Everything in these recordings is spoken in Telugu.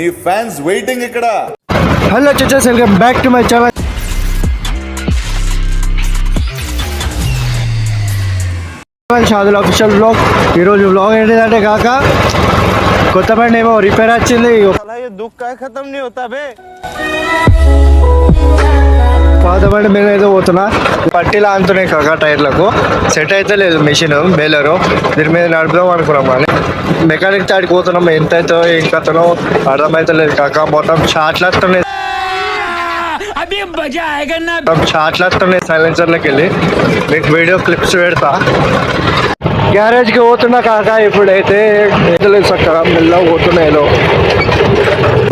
నీ ఫ్యాన్స్ వెయిటింగ్ ఇక్కడ hello చచ్చస్ welcome back to my channel Shadul official vlog ఈరోజు బ్లాగ్ ఏంటిదంటే కాక కొత్త బండి ఏమో రిపేర్ వచ్చింది పాత బండి మీద ఏదో పోతున్నా. పట్టీలు ఆంతున్నాయి కాక టైర్లకు. సెట్ అయితే లేదు మెషిన్ బేలరు. దీని మీద నడుపుదాం అనుకున్నాం కానీ మెకానిక్ తాడికి పోతున్నాం. ఎంత అవుతుందో ఏం కథనో అర్థమైతే లేదు కాక. మొత్తం షార్ట్లు వస్తున్నాయి మొత్తం షార్ట్లు వస్తున్నాయి సైలెన్సర్లోకి వెళ్ళి. మీకు వీడియో క్లిప్స్ పెడతా. గ్యారేజ్కి పోతున్నా కాక ఇప్పుడైతే. లేదు చక్కగా మెల్లగా పోతున్నాయి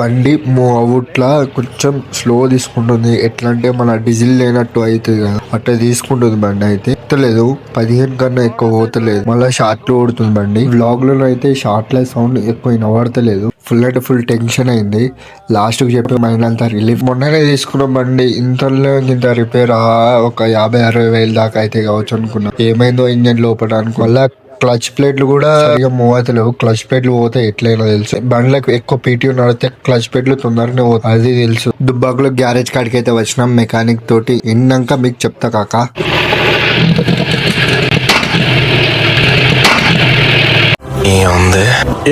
బండి మూవ్ అవుట్లా కొంచెం స్లో తీసుకుంటుంది. ఎట్లా అంటే మన డీజిల్ లేనట్టు అవుతుంది కదా. అట్లా తీసుకుంటుంది బండి అయితే. ఎత్తలేదు. పదిహేను కన్నా ఎక్కువ పోతలేదు. మళ్ళీ షార్ట్లు ఓడుతుంది బండి. బ్లాగ్లో అయితే షార్ట్ల సౌండ్ ఎక్కువ వినబడతలేదు. ఫుల్ అంటే ఫుల్ టెన్షన్ అయింది. లాస్ట్కి చెప్పి మైండ్ అంతా రిలీఫ్ మొన్ననే తీసుకున్న బండి ఇంతలో ఇంత రిపేర్ ఒక యాభై అరవై వేలు దాకా అయితే కావచ్చు అనుకున్నా. ఏమైందో ఇంజన్ లోపల వల్ల క్లచ్ ప్లేట్లు కూడా సరిగా మూవ్ అవుతలేవు క్లచ్ ప్లేట్లు పోతే ఎట్లయినా తెలుసు. బండ్లకు ఎక్కువ పీటీ నడితే క్లచ్ ప్లేట్లు తొందరగానే పోతాయి. అది తెలుసు. దుబ్బాకులో గ్యారేజ్ కాడికి అయితే వచ్చినాం మెకానిక్ తోటి. విన్నాక మీకు చెప్తా కాక.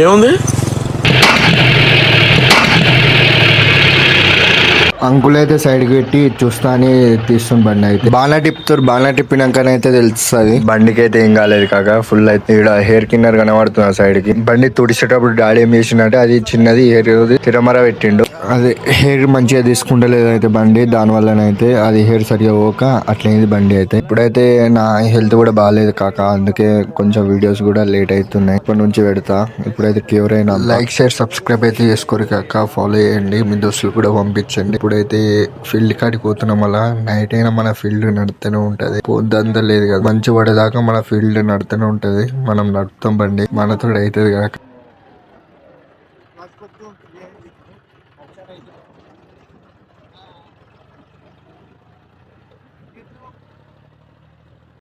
ఏముంది? అంకుల్ అయితే సైడ్కి పెట్టి చూస్తానే తీస్తుంది బండి అయితే. బాగా తిప్పుతారు బాగా తిప్పినాకనైతే తెలుస్తుంది. బండికి అయితే ఏం కాలేదు కాక ఫుల్ అయితే ఇక్కడ హెయిర్ కిన్నర్ కనబడుతుంది ఆ సైడ్కి. బండి తుడిచేటప్పుడు డాడీ ఏం చేసిందంటే అది చిన్నది హెయిర్ తిరమర పెట్టిండు. అది హెయిర్ మంచిగా తీసుకుంటలేదు అయితే బండి దాని వల్లనైతే అది హెయిర్ సరిగా పోక అట్లయింది బండి అయితే. ఇప్పుడైతే నా హెల్త్ కూడా బాగాలేదు కాక అందుకే కొంచెం వీడియోస్ కూడా లేట్ అవుతున్నాయి ఇప్పటి నుంచి పెడతా ఇప్పుడైతే క్యూర్ అయినా లైక్ షేర్ సబ్స్క్రైబ్ అయితే చేసుకోరు కాక ఫాలో చేయండి మీ దోస్తులు కూడా పంపించండి. ఇప్పుడైతే ఫీల్డ్ కాడికి పోతున్నాం అలా నైట్ అయినా మన ఫీల్డ్ నడుతూనే ఉంటది. పొద్దంతా లేదు కదా. మంచి పడేదాకా మన ఫీల్డ్ నడుతూనే ఉంటది. మనం నడుపుతాం బండి. మనతో అవుతుంది కాక